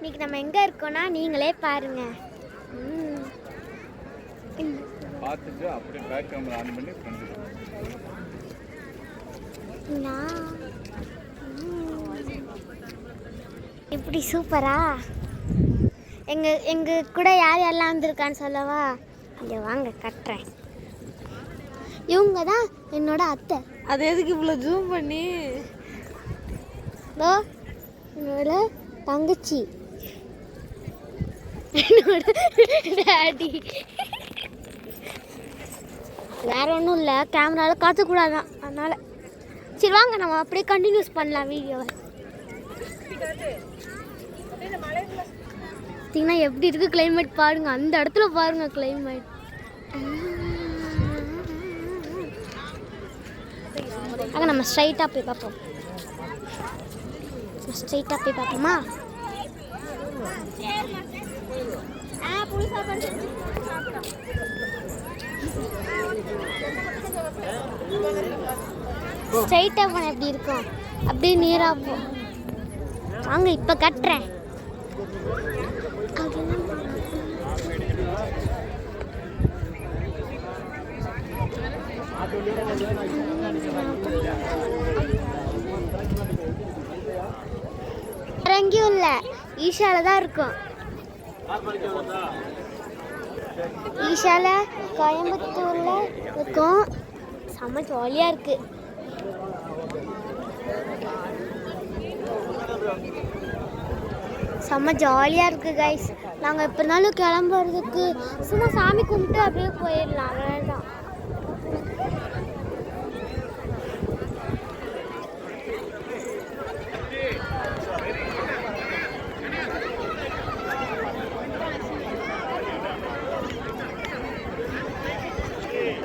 இன்னைக்கு நம்ம எங்கே இருக்கோம்னா நீங்களே பாருங்க. ம். பார்த்துட்டு அப்படியே பேக் கேமரா ஆன் பண்ணி. இப்படி சூப்பரா எங்க எங்க கூட யார் யாரெல்லாம் வந்திருக்கான்னு சொல்லவா? இங்கே வாங்க கட்டுறேன். இவங்க தான் என்னோட அத்தை. அது எதுக்கு இவ்வளோ ஜூம் பண்ணி? என்னோட தங்கச்சி. என்னோட டேடி வேற ஒன்றும் இல்லை கேமராவில் காத்தக்கூடாதான் அதனால். சரி வாங்க நம்ம அப்படியே கண்டினியூஸ் பண்ணலாம் வீடியோவை பார்த்தீங்கன்னா எப்படி இருக்குது கிளைமேட் பாருங்கள் அந்த இடத்துல பாருங்கள் கிளைமேட் அங்கே நம்ம ஸ்ட்ரைட்டாக போய் பார்ப்போம். ஸ்ட்ரைட்டாக போய் பார்ப்போமா? ஸ்ட்ரைட்டாக போன எப்படி இருக்கும் அப்படியே நேராக போ. வாங்க இப்போ கட்டுறேன். இறங்கியும் இல்லை ஈஷால தான் இருக்கும். ஈஷால கோயம்புத்தூர்ல இருக்கும். செம்ம ஜாலியாக இருக்கு. செம்ம ஜாலியாக இருக்குது கைஸ் நாங்கள் எப்போ இருந்தாலும் கிளம்புறதுக்கு சும்மா சாமி கும்பிட்டு அப்படியே போயிடலாம். அவ்வளோதான்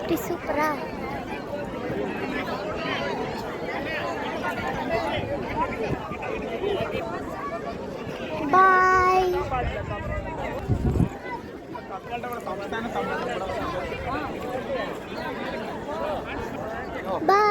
di Supra. Bye. Bye.